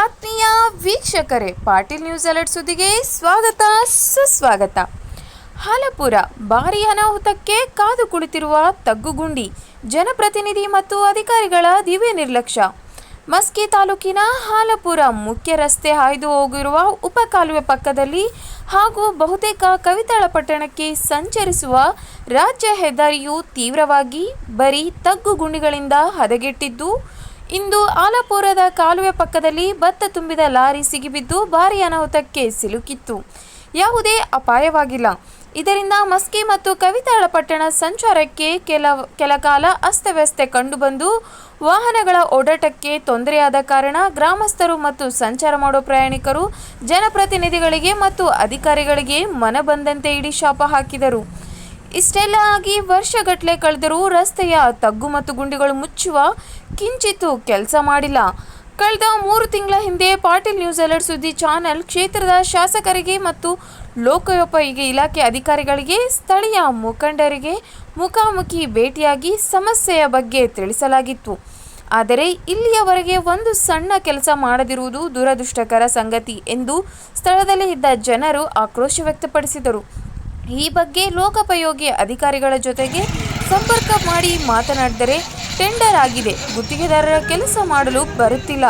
ಆತ್ಮೀಯ ವೀಕ್ಷಕರೇ, Patil news alert ಸುದ್ದಿಗೆ ಸ್ವಾಗತ, ಸುಸ್ವಾಗತ. ಹಾಲಪುರ, ಭಾರಿ ಅನಾಹುತಕ್ಕೆ ಕಾದು ಕುಳಿತಿರುವ ತಗ್ಗುಗುಂಡಿ, ಜನಪ್ರತಿನಿಧಿ ಮತ್ತು ಅಧಿಕಾರಿಗಳ ದಿವ್ಯ ನಿರ್ಲಕ್ಷ್ಯ. ಮಸ್ಕಿ ತಾಲೂಕಿನ ಹಾಲಪುರ ಮುಖ್ಯ ರಸ್ತೆ ಹಾಯ್ದು ಹೋಗಿರುವ ಉಪಕಾಲುವೆ ಪಕ್ಕದಲ್ಲಿ ಹಾಗೂ ಬಹುತೇಕ ಕವಿತಾಳ ಪಟ್ಟಣಕ್ಕೆ ಸಂಚರಿಸುವ ರಾಜ್ಯ ಹೆದ್ದಾರಿಯು ತೀವ್ರವಾಗಿ ಬರೀ ತಗ್ಗು ಗುಂಡಿಗಳಿಂದ ಹದಗೆಟ್ಟಿದ್ದು ಇಂದು ಆಲಪುರದ ಕಾಲುವೆ ಪಕ್ಕದಲ್ಲಿ ಭತ್ತ ತುಂಬಿದ ಲಾರಿ ಸಿಗಿಬಿದ್ದು ಭಾರೀ ಅನಾಹುತಕ್ಕೆ ಸಿಲುಕಿತ್ತು. ಯಾವುದೇ ಅಪಾಯವಾಗಿಲ್ಲ. ಇದರಿಂದ ಮಸ್ಕಿ ಮತ್ತು ಕವಿತಾಳ ಪಟ್ಟಣ ಸಂಚಾರಕ್ಕೆ ಕೆಲ ಕೆಲ ಕಾಲ ಅಸ್ತವ್ಯಸ್ತ ಕಂಡುಬಂದು ವಾಹನಗಳ ಓಡಾಟಕ್ಕೆ ತೊಂದರೆಯಾದ ಕಾರಣ ಗ್ರಾಮಸ್ಥರು ಮತ್ತು ಸಂಚಾರ ಮಾಡೋ ಪ್ರಯಾಣಿಕರು, ಜನಪ್ರತಿನಿಧಿಗಳಿಗೆ ಮತ್ತು ಅಧಿಕಾರಿಗಳಿಗೆ ಮನಬಂದಂತೆ ಇಡೀ ಶಾಪ ಹಾಕಿದರು. ಇಷ್ಟೆಲ್ಲ ಆಗಿ ವರ್ಷಗಟ್ಟಲೆ ಕಳೆದರೂ ರಸ್ತೆಯ ತಗ್ಗು ಮತ್ತು ಗುಂಡಿಗಳು ಮುಚ್ಚುವ ಕಿಂಚಿತ್ತು ಕೆಲಸ ಮಾಡಿಲ್ಲ. ಕಳೆದ ಮೂರು ತಿಂಗಳ ಹಿಂದೆ ಪಾಟೀಲ್ ನ್ಯೂಸ್ ಅಲರ್ಟ್ ಸುದ್ದಿ ಚಾನೆಲ್ ಕ್ಷೇತ್ರದ ಶಾಸಕರಿಗೆ ಮತ್ತು ಲೋಕೋಪಯೋಗಿ ಇಲಾಖೆ ಅಧಿಕಾರಿಗಳಿಗೆ ಸ್ಥಳೀಯ ಮುಖಂಡರಿಗೆ ಮುಖಾಮುಖಿ ಭೇಟಿಯಾಗಿ ಸಮಸ್ಯೆಯ ಬಗ್ಗೆ ತಿಳಿಸಲಾಗಿತ್ತು. ಆದರೆ ಇಲ್ಲಿಯವರೆಗೆ ಒಂದು ಸಣ್ಣ ಕೆಲಸ ಮಾಡದಿರುವುದು ದುರದೃಷ್ಟಕರ ಸಂಗತಿ ಎಂದು ಸ್ಥಳದಲ್ಲಿ ಇದ್ದ ಜನರು ಆಕ್ರೋಶ ವ್ಯಕ್ತಪಡಿಸಿದರು. ಈ ಬಗ್ಗೆ ಲೋಕೋಪಯೋಗಿ ಅಧಿಕಾರಿಗಳ ಜೊತೆಗೆ ಸಂಪರ್ಕ ಮಾಡಿ ಮಾತನಾಡಿದರೆ ಟೆಂಡರ್ ಆಗಿದೆ. ಗುತ್ತಿಗೆದಾರರ ಕೆಲಸ ಮಾಡಲು ಬರುತ್ತಿಲ್ಲ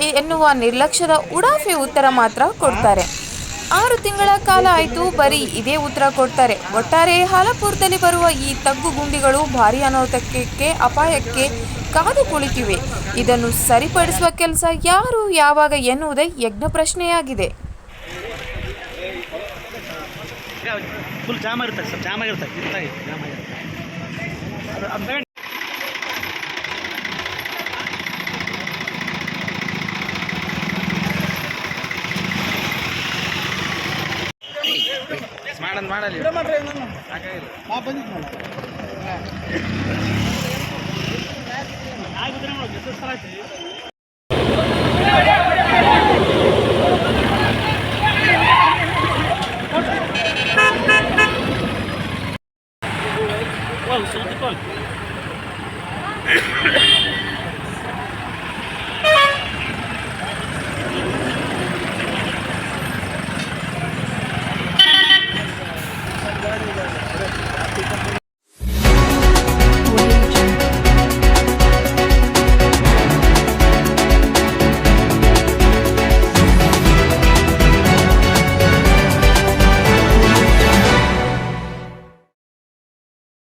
ಎನ್ನುವ ನಿರ್ಲಕ್ಷ್ಯದ ಉಡಾಫೆ ಉತ್ತರ ಮಾತ್ರ ಕೊಡ್ತಾರೆ. ಆರು ತಿಂಗಳ ಕಾಲ ಆಯಿತು, ಬರೀ ಇದೇ ಉತ್ತರ ಕೊಡ್ತಾರೆ. ಒಟ್ಟಾರೆ ಹಾಲಪುರದಲ್ಲಿ ಬರುವ ಈ ತಗ್ಗು ಗುಂಡಿಗಳು ಭಾರಿ ಅನಾಹುತಕ್ಕೆ, ಅಪಾಯಕ್ಕೆ ಕಾದು ಕುಳಿತಿವೆ. ಇದನ್ನು ಸರಿಪಡಿಸುವ ಕೆಲಸ ಯಾರು ಯಾವಾಗ ಎನ್ನುವುದೇ ಯಜ್ಞ ಪ್ರಶ್ನೆಯಾಗಿದೆ. ಫುಲ್ ಜಾಮ್ ಇರುತ್ತೆ ಸರ್ ಜಾಮ್ ಆಗಿರುತ್ತೆ ಇರ್ತಾಯಿ ಜಾಮ್ ಆಗಿರುತ್ತೆ. ಅದು ಅದು ತಗೊಂಡು ಮಾಡನ್ ಮಾಡಲಿ. ಆಗಿದ್ರೆ sul do Colégio.